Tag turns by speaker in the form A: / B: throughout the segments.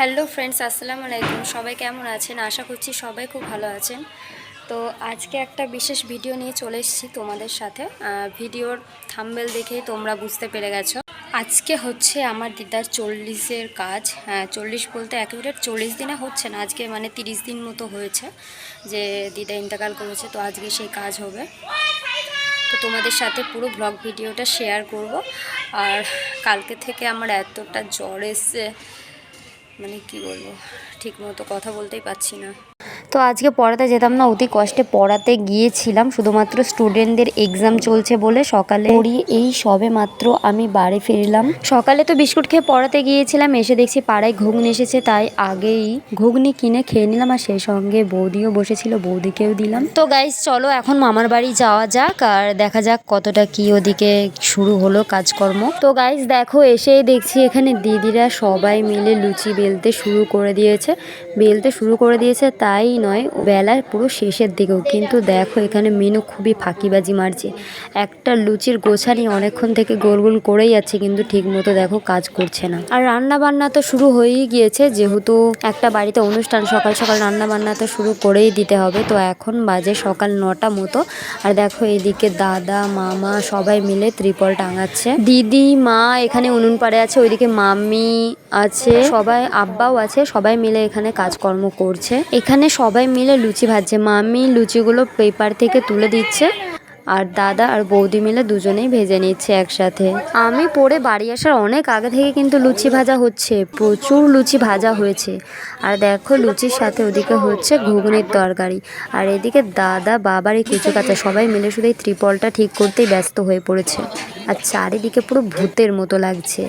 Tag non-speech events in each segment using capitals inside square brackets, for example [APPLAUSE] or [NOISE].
A: Hello friends, আসসালামু আলাইকুম। সবাই কেমন আছেন? আশা করছি সবাই খুব ভালো আছেন। তো আজকে একটা বিশেষ ভিডিও নিয়ে চলে এসেছি তোমাদের সাথে। ভিডিওর থাম্বেল দেখেই তোমরা বুঝতে পেরে গেছো। আজকে হচ্ছে আমার দিদার চল্লিশের কাজ। হ্যাঁ চল্লিশ বলতে একেবারে চল্লিশ দিনে হচ্ছে না, আজকে মানে তিরিশ দিন মতো হয়েছে যে দিদা ইন্তেকাল করেছে, তো আজকে সেই কাজ হবে। তো তোমাদের সাথে পুরো ব্লগ ভিডিওটা শেয়ার করব। আর কালকে থেকে আমার এতটা জ্বর এসছে মানে কি বলব? ঠিক মতো কথা বলতেই পারছি না। তো আজকে পড়াতে যেতাম না, অতি কষ্টে পড়াতে গিয়েছিলাম। শুধুমাত্র স্টুডেন্টদের এক্সাম চলছে বলে সকালে পড়িয়ে এই সবে মাত্র আমি বাড়ি ফিরলাম। সকালে তো বিস্কুট খেয়ে পড়াতে গিয়েছিলাম, এসে দেখছি পাড়ায় ঘুগনি এসেছে, তাই আগেই ঘুগনি কিনে খেয়ে নিলাম আর সেই সঙ্গে বৌদিও বসেছিল, বৌদিকেও দিলাম। তো গাইজ চলো এখন মামার বাড়ি যাওয়া যাক আর দেখা যাক কতটা কি ওদিকে শুরু হলো কাজকর্ম। তো গাইজ দেখো, এসেই দেখছি এখানে দিদিরা সবাই মিলে লুচি বেলতে শুরু করে দিয়েছে, বেলতে শুরু করে দিয়েছে, তাই নয়, বেলার পুরো শেষের দিকেও। কিন্তু দেখো, এখানে মেনু খুবই ফাঁকিবাজি মারছে। একটা লুচির গোছানি অনেকক্ষণ থেকে গোল গোল করেই যাচ্ছে, কিন্তু ঠিক মতো দেখো কাজ করছে না। আর রান্না বান্না তো শুরু হয়েই গিয়েছে, যেহেতু একটা বাড়িতে অনুষ্ঠান, সকাল সকাল রান্না বান্না তো শুরু করেই দিতে হবে। তো এখন বাজে সকাল নটা মতো। আর দেখো, এদিকে দাদা, মামা সবাই মিলে ত্রিপল টাঙাচ্ছে। দিদি, মা এখানে উনুন পাড়ে আছে, ওইদিকে মাম্মি আছে, সবাই, আব্বাও আছে, সবাই মিলে এখানে কাজকর্ম করছে। এখানে সবাই মিলে লুচি ভাজছে। মাম্মি লুচিগুলো পেপার থেকে তুলে দিচ্ছে আর দাদা আর বৌদি মিলে দুজনেই ভেজে নিচ্ছে একসাথে। আমি পড়ে বাড়ি আসার অনেক আগে থেকে কিন্তু লুচি ভাজা হচ্ছে, প্রচুর লুচি ভাজা হয়েছে। আর দেখো লুচির সাথে ওদিকে হচ্ছে ঘুগনির তরকারি। আর এদিকে দাদা বাবার এই কুচু কাচা সবাই মিলে শুধু এই ত্রিপলটা ঠিক করতেই ব্যস্ত হয়ে পড়েছে। আর চারিদিকে পুরো ভূতের মতো লাগছে।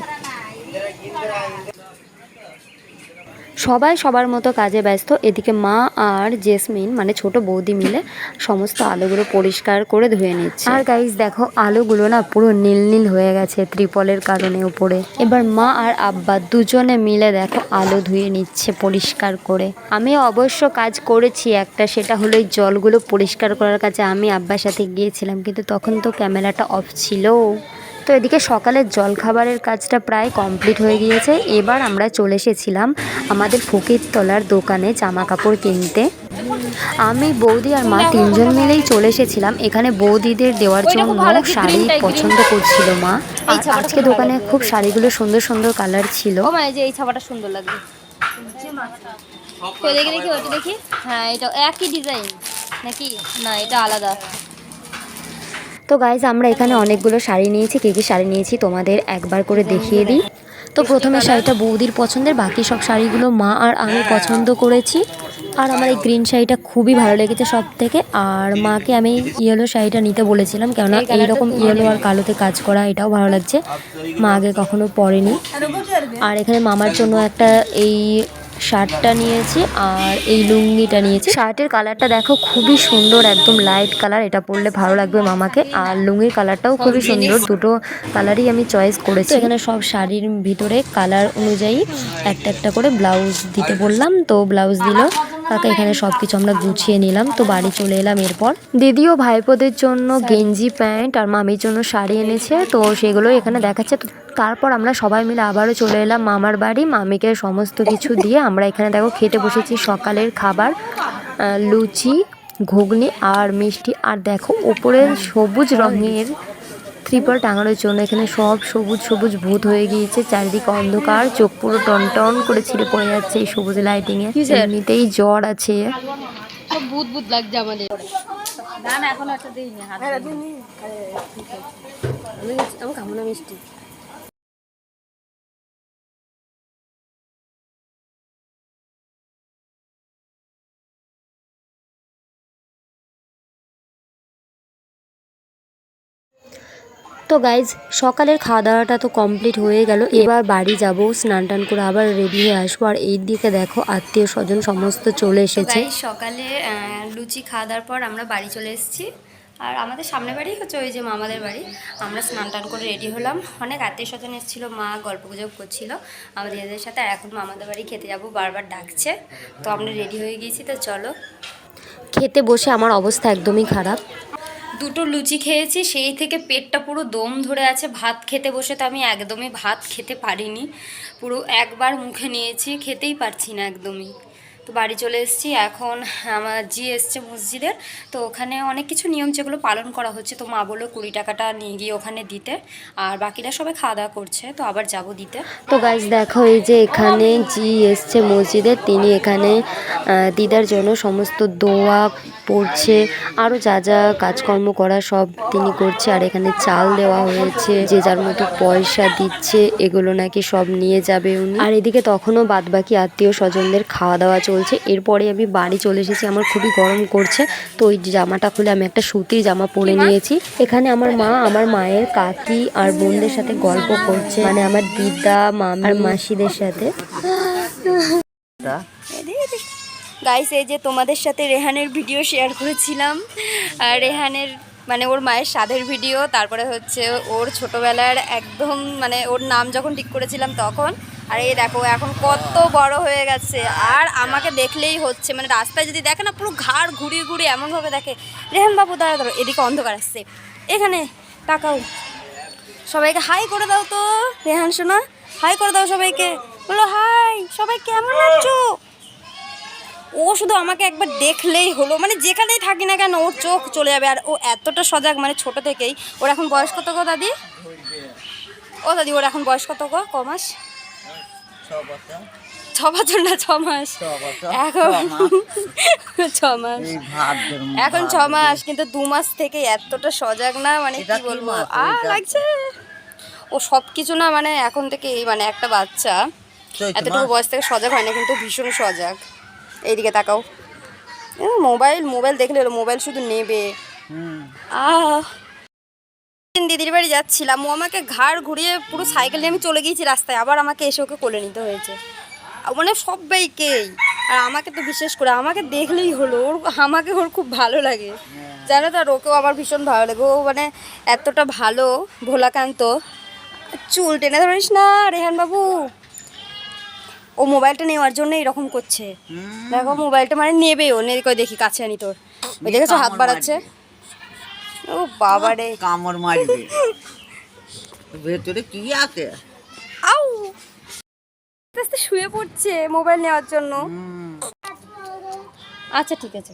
A: সবাই সবার মতো কাজে ব্যস্ত। এদিকে মা আর জেসমিন মানে ছোট বৌদি মিলে সমস্ত আলোগুলো পরিষ্কার করে ধুয়ে নিচ্ছে। আর গাইজ দেখো আলোগুলো না পুরো নীল নীল হয়ে গেছে ত্রিপলের কারণে উপরে। এবার মা আর আব্বা দুজনে মিলে দেখো আলো ধুয়ে নিচ্ছে পরিষ্কার করে। আমি অবশ্য কাজ করেছি একটা সেটা হলো এই জলগুলো পরিষ্কার করার কাছে। আমি আব্বার সাথে গিয়েছিলাম কিন্তু তখন তো ক্যামেরাটা অফ ছিল। তো এদিকে সকালের জলখাবারের কাজটা প্রায় কমপ্লিট হয়ে গিয়েছে। এবার আমরা চলে এসেছিলাম আমাদের ফকির তলার দোকানে জামা কাপড় কিনতে। আমি বৌদি আর মা তিনজন মিলেই চলে এসেছিলাম। এখানে বৌদিদের দেওয়ার জন্য শাড়ি পছন্দ করছিল মা। আজকে দোকানে খুব শাড়িগুলো সুন্দর সুন্দর কালার ছিল।
B: এই ছাপাটা সুন্দর লাগবে দেখি হ্যাঁ এটা একই ডিজাইন নাকি? না এটা আলাদা।
A: তো গাইজ আমরা এখানে অনেকগুলো শাড়ি নিয়েছি। কী কী শাড়ি নিয়েছি তোমাদের একবার করে দেখিয়ে দিই। তো প্রথমে শাড়িটা বৌদির পছন্দের বাকি সব শাড়িগুলো মা আর আমি পছন্দ করেছি। আর আমার এই গ্রিন শাড়িটা খুবই ভালো লেগেছে সব থেকে আর মাকে আমি ইয়েলো শাড়িটা নিতে বলেছিলাম কেননা এইরকম ইয়েলো আর কালোতে কাজ করা এটাও ভালো লাগছে। মা আগে কখনো পরেনি। আর এখানে মামার জন্য একটা এই শার্টটা নিয়েছি আর এই লুঙ্গিটা নিয়েছি। শার্টের কালারটা দেখো খুবই সুন্দর একদম লাইট কালার এটা পরলে ভালো লাগবে মামাকে। আর লুঙ্গির কালারটাও খুবই সুন্দর দুটো কালারই আমি চয়েস করেছি। এখানে সব শাড়ির ভিতরে কালার অনুযায়ী একটা একটা করে ব্লাউজ দিতে বললাম তো ব্লাউজ দিল। কাকা, এখানে সব কিছু আমরা গুছিয়ে নিলাম। তো বাড়ি চলে এলাম এরপর। দিদিও ভাইপোদের জন্য গেঞ্জি, প্যান্ট আর মামির জন্য শাড়ি এনেছে। তো সেগুলো এখানে দেখাচ্ছে। তো তারপর আমরা সবাই মিলে আবারও চলে এলাম মামার বাড়ি। মামিকে সমস্ত কিছু দিয়ে আমরা এখানে দেখো খেতে বসেছি সকালের খাবার লুচি, ঘুগনি আর মিষ্টি। আর দেখো ওপরে সবুজ রঙের ত্রিপল টাঙানোর জন্য এখানে সব সবুজ সবুজ ভূত হয়ে গিয়েছে চারিদিকে অন্ধকার চোখ পুরো টন টন করে ছিঁড়ে পড়ে যাচ্ছে এই সবুজ লাইটিং এ। এমনিতেই জ্বর আছে।
B: লাগছে আমাদের। না না এখন একটা দিইনি হাত দিইনি।
A: আমি খাব না মিষ্টি। তো গাইজ সকালের খাওয়া দাওয়াটা তো কমপ্লিট হয়ে গেল। এবার বাড়ি যাব স্নান টান করে আবার রেডি হয়ে আসব। আর এই দিকে দেখো আত্মীয় স্বজন সমস্ত চলে এসেছে। সকালে লুচি খাওয়া দাওয়ার পর আমরা বাড়ি চলে এসেছি। আর আমাদের সামনে বাড়ি হচ্ছে ওই যে মামাদের বাড়ি। আমরা স্নান টান করে রেডি হলাম। অনেক আত্মীয় স্বজন এসেছিল মা গল্প গুজব করছিল। আমাদের এদের সাথে আর এখন মামাদের বাড়ি খেতে যাব বারবার ডাকছে। তো আমরা রেডি হয়ে গিয়েছি তো চলো। খেতে বসে আমার অবস্থা একদমই খারাপ।
B: দুটো লুচি খেয়েছি, সেই থেকে পেটটা পুরো দম ধরে আছে। ভাত খেতে বসে তো আমি একদমই ভাত খেতে পারিনি। পুরো একবার মুখে নিয়েছি, খেতেই পারছি না একদমই। তো বাড়ি চলে এসেছি। এখন আমার জি এসছে মসজিদের। তো ওখানে অনেক কিছু নিয়ম যেগুলো পালন করা হচ্ছে। তো মা বলল কুড়ি টাকাটা নিয়ে গিয়ে ওখানে দিতে। আর বাকিরা সবাই খাওয়া দাওয়া করছে। তো আবার যাব দিতে।
A: তো গাইজ দেখো এই যে এখানে জি এসছে মসজিদে। তিনি এখানে দিদার জন্য সমস্ত দোয়া পড়ছে। আরও যা যা কাজকর্ম করা সব তিনি করছে। আর এখানে চাল দেওয়া হয়েছে। যে যার মতো পয়সা দিচ্ছে, এগুলো নাকি সব নিয়ে যাবে উনি। আর এদিকে তখনও বাদবাকি আত্মীয় স্বজনদের খাওয়া দাওয়া চলছে। এরপরে আমি বাড়ি চলে এসেছি আমার খুবই গরম করছে। তো ওই জামাটা খুলে আমি একটা সুতির জামা পরে নিয়েছি। এখানে আমার মা আমার মায়ের কাকি আর বোনদের সাথে গল্প করছে। মানে আমার দিদা মামা আর মাসিদের সাথে।
B: গাইস এই যে তোমাদের সাথে রেহানের ভিডিও শেয়ার করেছিলাম। আর রেহানের মানে ওর মায়ের স্বাদের ভিডিও তারপরে হচ্ছে ওর ছোটবেলার একদম মানে ওর নাম যখন ঠিক করেছিলাম তখন আর এই দেখো এখন কত বড় হয়ে গেছে। আর আমাকে দেখলেই হচ্ছে মানে রাস্তায় যদি দেখে না পুরো ঘাড় ঘুরিয়ে ঘুরিয়ে এমনভাবে দেখে। রেহান বাবু দাঁড়া দাঁড়ো এদিকে অন্ধকার আসছে। এখানে তাকাও। সবাইকে হাই করে দাও তো। রেহান শোনা হাই করে দাও সবাইকে। বলো হাই সবাই কেমন আছো? ও শুধু আমাকে একবার দেখলেই হলো মানে যেখানেই থাকি না কেন ওর চোখ চলে যাবে। আর ও এতটা সজাগ মানে ছোট থেকেই। ওর এখন বয়স কত গো দাদি? ও দাদি ওর এখন বয়স কত গো? ক মাস? ছ বছর? না ছ মাস। এখন ছ মাস? [LAUGHS] এখন ছ মাস কিন্তু দু মাস থেকে এতটা সজাগ না মানে কি বলব? আ লাগছে। ও সব কিছু না মানে এখন থেকে এই মানে একটা বাচ্চা এতটুকু বয়স থেকে সজাগ হয় না কিন্তু ভীষণ সজাগ। এইদিকে তাকাও। মোবাইল মোবাইল দেখলে মোবাইল শুধু নেবে। আহ। দিদির বাড়ি যাচ্ছিলাম ও আমাকে ঘাড় ঘুরিয়ে পুরো সাইকেল নিয়ে আমি চলে গিয়েছি রাস্তায় আবার আমাকে এসে ওকে কোলে নিতে হয়েছে। মানে সবাইকেই আর আমাকে তো বিশেষ করে আমাকে দেখলেই হলো ওর আমাকে ওর খুব ভালো লাগে। জানো তো আর ওকেও আমার ভীষণ ভালো লাগে ও মানে এতটা ভালো ভোলাকান্ত। চুল টেনে ধরিস না রেহান বাবু। ও মোবাইলটা নেওয়ার জন্য এরকম করছে। দেখো মোবাইলটা মানে নেবে ও নে কই দেখি কাছে আনি তোর। ওই দেখেছ হাত বাড়াচ্ছে? ও বাবা রে
C: কামড় মারবে। ভেতরে কি আছে?
B: আউ! আস্তে আস্তে শুয়ে পড়ছে মোবাইল নেওয়ার জন্য। আচ্ছা ঠিক আছে।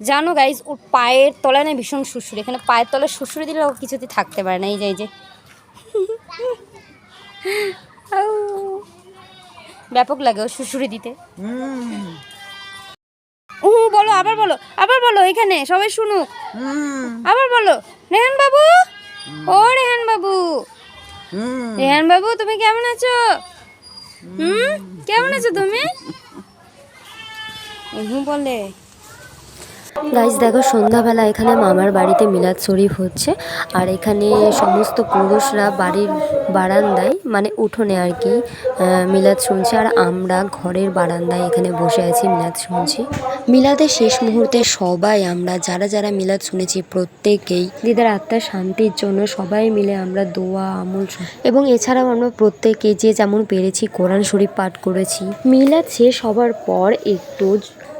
B: জানো গাইজ ওর পায়ের তলায় না ভীষণ শুশুরি এখানে পায়ের তলায় শুশুরি দিলে ও কিছুতে থাকতে পারে না এই যে এই যে। [LAUGHS] আউ। ব্যাপক লাগে ও শুশুরি দিতে। ও বলো আবার বলো আবার বলো এখানে সবাই শুনুক। আবার বলো রেহান বাবু? ও রেহান বাবু। রেহান বাবু তুমি কেমন আছো? হুম। কেমন আছো তুমি? [LAUGHS] বলে।
A: গাইজ দেখো, সন্ধ্যাবেলা এখানে মামার বাড়িতে মিলাদ শরীফ হচ্ছে। আর এখানে সমস্ত পুরুষরা বাড়ির বারান্দায় মানে উঠোনে আর কি মিলাদ শুনছে। আর আমরা ঘরের বারান্দায় এখানে বসে আছি, মিলাদ শুনছি। মিলাদের শেষ মুহূর্তে সবাই আমরা, যারা যারা মিলাদ শুনেছি, প্রত্যেকেই, দিদার আত্মার শান্তির জন্য সবাই মিলে আমরা দোয়া, আমল এবং এছাড়াও আমরা প্রত্যেকে যে যেমন পেরেছি, কোরআন শরীফ পাঠ করেছি। মিলাদ শেষ হবার পর একটু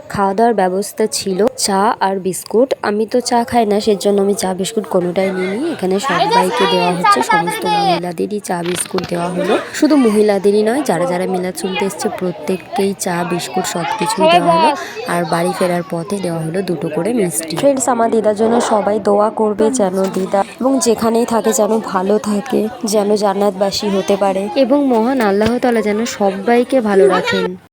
A: খাওয়া দাওয়ার ব্যবস্থা ছিল। চা আর বিস্কুট। আমি তো চা খাই না সেজন্য আমি চা বিস্কুট কোনোটাই নিইনি। এখানে সবাইকে দেওয়া হচ্ছে সমস্ত মহিলাদেরই চা বিস্কুট দেওয়া হলো। শুধু মহিলাদেরই নয় যারা যারা মেলা শুনতে এসছে প্রত্যেককেই চা বিস্কুট সব কিছুই দেওয়া হলো। আর বাড়ি ফেরার পথে দেওয়া হলো দুটো করে মিষ্টি। ফ্রেন্ডস আমার দিদার জন্য সবাই দোয়া করবে যেন দিদা এবং যেখানেই থাকে যেন ভালো থাকে যেন জান্নাতবাসী হতে পারে। এবং মহান আল্লাহ তালা যেন সবাইকে ভালো রাখেন।